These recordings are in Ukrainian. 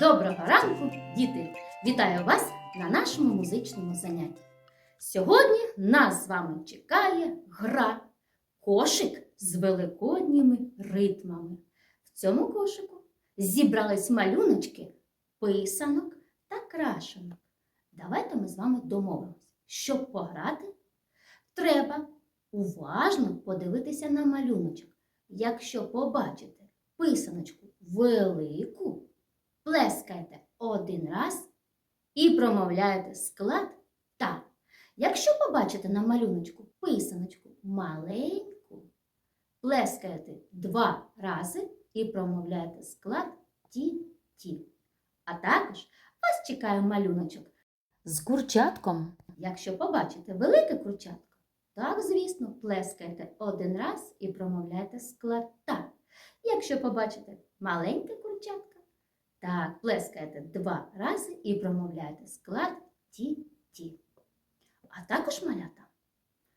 Доброго ранку, діти! Вітаю вас на нашому музичному занятті. Сьогодні нас з вами чекає гра кошик з великодніми ритмами. В цьому кошику зібрались малюночки писанок та крашенок. Давайте ми з вами домовимось, щоб пограти, треба уважно подивитися на малюночок. Якщо побачите писаночку велику, плескайте один раз і промовляєте склад та. Якщо побачите на малюночку писаночку маленьку, плескаєте два рази і промовляєте склад ті-ті. А також вас чекає малюночок з курчатком. Якщо побачите велике курчатко, так, звісно, плескайте один раз і промовляєте склад та. Якщо побачите маленьке курчатко, так, плескаєте два рази і промовляєте склад ті-ті. А також малята.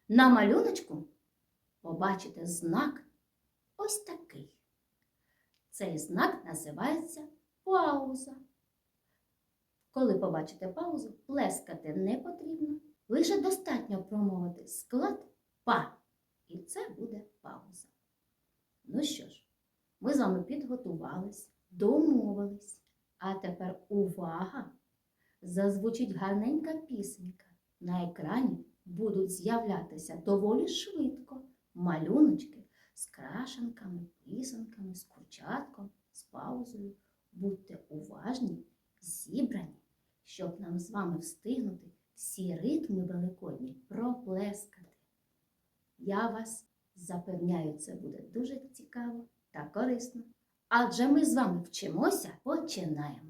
На малюночку побачите знак ось такий. Цей знак називається пауза. Коли побачите паузу, плескати не потрібно. Лише достатньо промовити склад па. І це буде пауза. Ну що ж, ми з вами підготувались, домовились. А тепер увага! Зазвучить гарненька пісенька. На екрані будуть з'являтися доволі швидко малюночки з крашенками, пісенками, з курчатком, з паузою. Будьте уважні, зібрані, щоб нам з вами встигнути всі ритми великодні проплескати. Я вас запевняю, це буде дуже цікаво та корисно. Адже ми з вами вчимося, починаємо.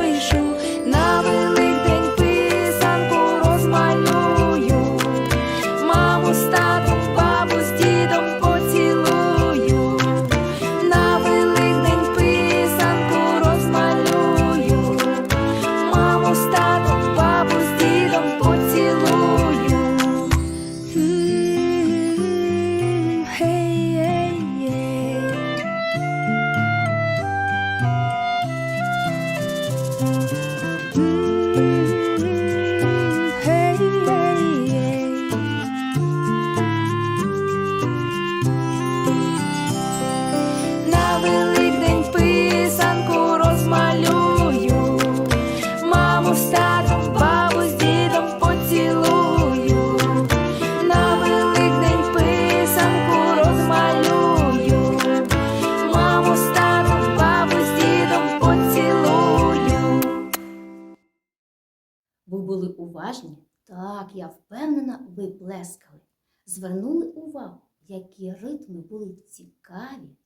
Уважні? Так, я впевнена, ви плескали. Звернули увагу, які ритми були цікаві,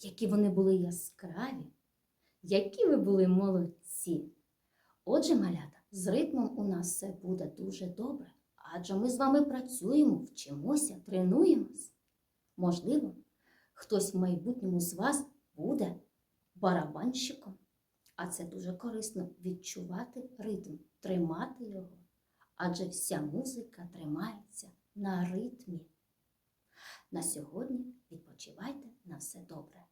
які вони були яскраві, які ви були молодці. Отже, малята, з ритмом у нас все буде дуже добре, адже ми з вами працюємо, вчимося, тренуємось. Можливо, хтось в майбутньому з вас буде барабанщиком. А це дуже корисно відчувати ритм, тримати його. Адже вся музика тримається на ритмі. На сьогодні відпочивайте на все добре.